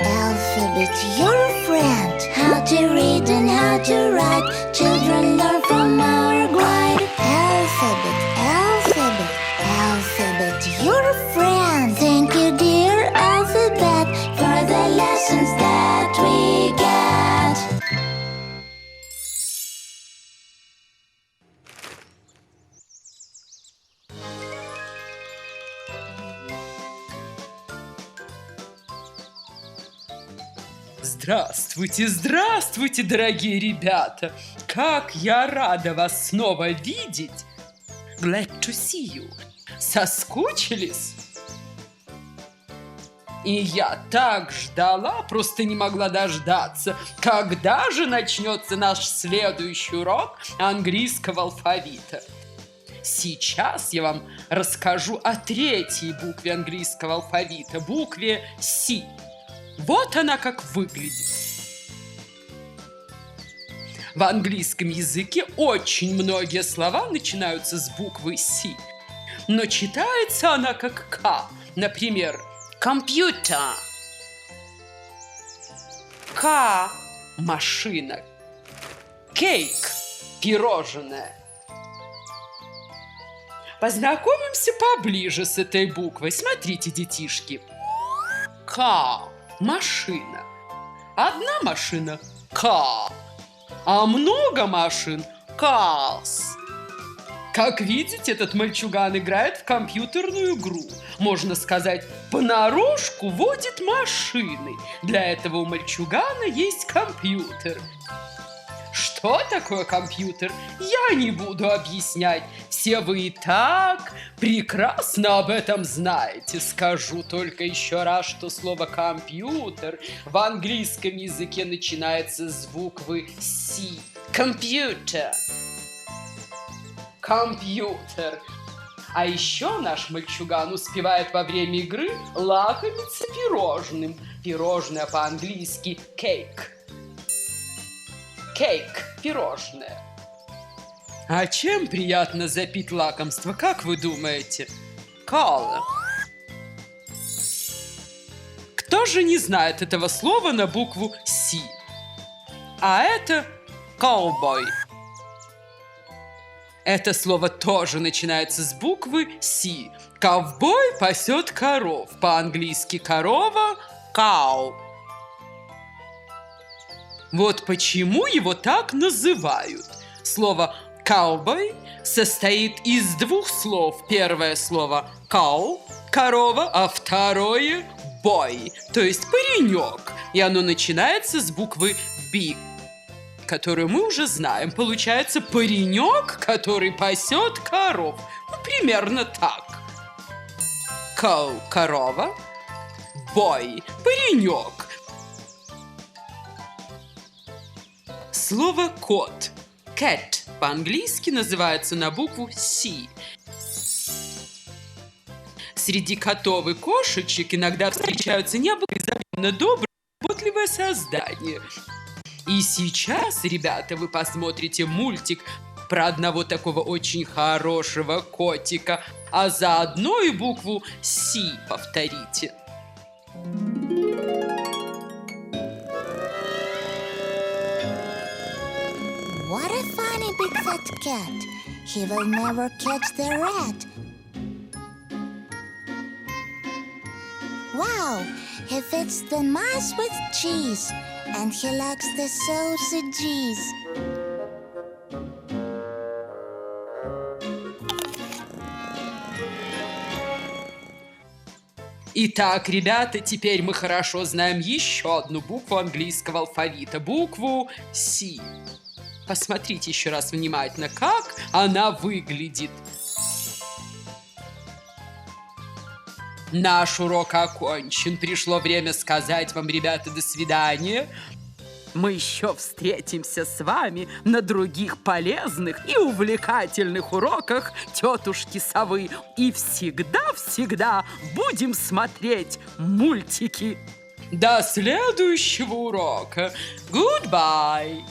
alphabet, your friend. How to read and how to write, children learn. Здравствуйте, здравствуйте, дорогие ребята! Как я рада вас снова видеть! Glad to see you! Соскучились? И я так ждала, просто не могла дождаться, когда же начнется наш следующий урок английского алфавита. Сейчас я вам расскажу о третьей букве английского алфавита, букве С. Вот она как выглядит. В английском языке очень многие слова начинаются с буквы С, но читается она как К. Например, компьютер, К – машина, кейк – пирожное. Познакомимся поближе с этой буквой. Смотрите, детишки. К – машина. Одна машина – К. А много машин – Cars. Как видите, этот мальчуган играет в компьютерную игру. Можно сказать, понарошку водит машины. Для этого у мальчугана есть компьютер. Что такое компьютер, я не буду объяснять. Все вы и так прекрасно об этом знаете. Скажу только еще раз, что слово «компьютер» в английском языке начинается с буквы «С». Компьютер. Компьютер. А еще наш мальчуган успевает во время игры лакомиться пирожным. Пирожное по-английски «кейк» кейк, пирожное. А чем приятно запить лакомство, как вы думаете? Кола. Кто же не знает этого слова на букву «С»? А это «ковбой». Это слово тоже начинается с буквы «С». Ковбой пасет коров. По-английски корова – cow. Вот почему его так называют. Слово «каубой» состоит из двух слов. Первое слово «кау» – корова, а второе – «бой», то есть паренек. И оно начинается с буквы «би», которую мы уже знаем. Получается паренек, который пасет коров. Ну, примерно так. Коу – корова, бой – паренек, Слово «кот» cat по-английски называется на букву «С». Среди котов и кошечек иногда встречаются необыкновенно добрые, заботливые создания. И сейчас, ребята, вы посмотрите мультик про одного такого очень хорошего котика, а заодно и букву «С» повторите. What a funny big fat cat. He will never catch the rat. Wow, he feeds the mice with cheese and he likes the sausages. Итак, ребята, теперь мы хорошо знаем еще одну букву английского алфавита. Букву «С». Посмотрите еще раз внимательно, как она выглядит. Наш урок окончен. Пришло время сказать вам, ребята, до свидания. Мы еще встретимся с вами на других полезных и увлекательных уроках тетушки Совы. И всегда-всегда будем смотреть мультики. До следующего урока. Goodbye.